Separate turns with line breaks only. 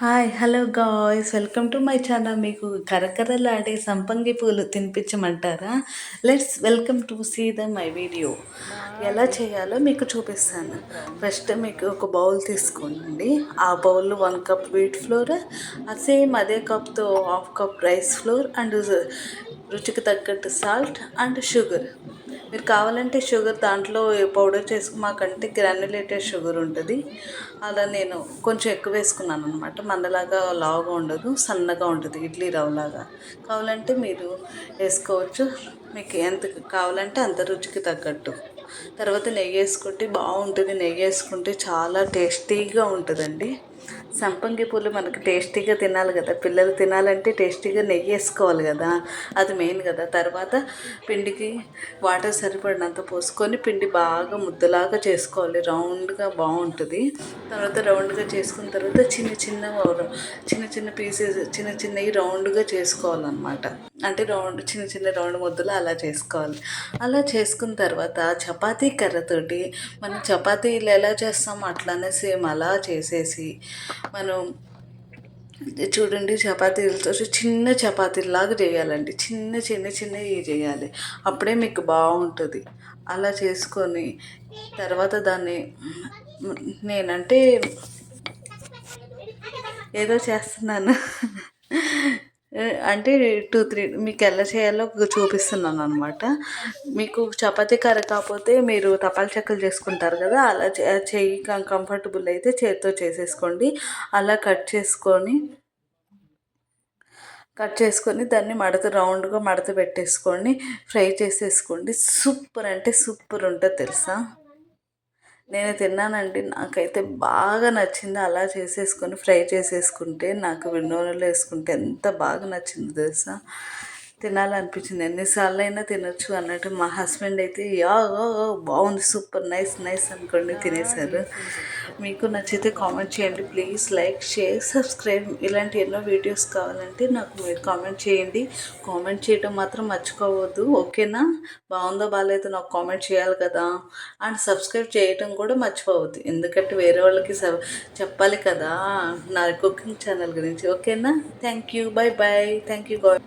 Hi hello guys. Welcome to my channel. మీకు కరకరలాడే సంపంగి పూలు తినిపించమంటారా? Let's welcome to see the my video. ఎలా చేయాలో మీకు చూపిస్తాను. ఫస్ట్ మీకు ఒక బౌల్ తీసుకోండి. ఆ bowl one cup wheat flour same అదే కప్తో half cup rice flour and రుచికి తగ్గట్టు సాల్ట్ అండ్ షుగర్ మీరు కావాలంటే షుగర్ దాంట్లో పౌడర్ చేసుకు మాకంటే గ్రాన్యులేటెడ్ షుగర్ ఉంటుంది. అలా నేను కొంచెం ఎక్కువ వేసుకున్నాను అనమాట మందలాగా లావుగా ఉండదు సన్నగా ఉంటుంది ఇడ్లీ రవ్వలాగా. కావాలంటే మీరు వేసుకోవచ్చు. మీకు ఎంత కావాలంటే అంత రుచికి తగ్గట్టు. తర్వాత నెయ్యి వేసుకుంటే బాగుంటుంది. నెయ్యి వేసుకుంటే చాలా టేస్టీగా ఉంటుందండి. సంపంగి పూలు మనకు టేస్టీగా తినాలి కదా. పిల్లలు తినాలంటే టేస్టీగా నెయ్యి వేసుకోవాలి కదా. అది మెయిన్ కదా. తర్వాత పిండికి వాటర్ సరిపడినంత పోసుకొని పిండి బాగా ముద్దలాగా చేసుకోవాలి. రౌండ్గా బాగుంటుంది. తర్వాత రౌండ్గా చేసుకున్న తర్వాత చిన్న చిన్న చిన్న చిన్న పీసెస్ చిన్న చిన్నవి రౌండ్గా చేసుకోవాలన్నమాట. అంటే రౌండ్ చిన్న చిన్న రౌండ్ ముద్దలు అలా చేసుకోవాలి. అలా చేసుకున్న తర్వాత చపాతీ కర్రతోటి మనం చపాతీలు ఎలా చేస్తామో అట్లానే సేమ్ అలా చేసేసి మనం చూడండి చపాతీలతో చిన్న చపాతీలాగా చేయాలండి. చిన్న చిన్న చిన్నవి చేయాలి. అప్పుడే మీకు బాగుంటుంది. అలా చేసుకొని తర్వాత దాన్ని నేనంటే ఏదో చేస్తున్నాను. అంటే టూ త్రీ మీకు ఎలా చేయాలో చూపిస్తున్నాను అనమాట మీకు చపాతీ కర్ర కాకపోతే మీరు తపాల చెక్కలు చేసుకుంటారు కదా అలా చేయి కంఫర్టబుల్ అయితే చేతితో చేసేసుకోండి. అలా కట్ చేసుకొని కట్ చేసుకొని దాన్ని మడత రౌండ్గా మడత పెట్టేసుకొని ఫ్రై చేసేసుకోండి. సూపర్ అంటే సూపర్ ఉంటుంది తెలుసా? నేను తిన్నానండి. నాకైతే బాగా నచ్చింది అలా చేసేసుకొని ఫ్రై చేసేసుకుంటే నాకు నూనెలో వేసుకుంటే ఎంత బాగా నచ్చింది తెలుసా? తినాలనిపించింది. ఎన్నిసార్లు అయినా తినొచ్చు అన్నట్టు మా హస్బెండ్ అయితే యా బాగుంది సూపర్ నైస్ నైస్ అనుకోండి తినేశారు. మీకు నచ్చితే కామెంట్ చేయండి ప్లీజ్ లైక్ షేర్ సబ్స్క్రైబ్. ఇలాంటి ఎన్నో వీడియోస్ కావాలంటే నాకు మీరు కామెంట్ చేయండి. కామెంట్ చేయడం మాత్రం మర్చిపోవద్దు ఓకేనా? బాగుందో బాగాలేదో నాకు కామెంట్ చేయాలి కదా? అండ్ సబ్స్క్రైబ్ చేయడం కూడా మర్చిపోవద్దు ఎందుకంటే వేరే వాళ్ళకి చెప్పాలి కదా నా కుకింగ్ ఛానల్ గురించి ఓకేనా? Thank you bye bye thank you God.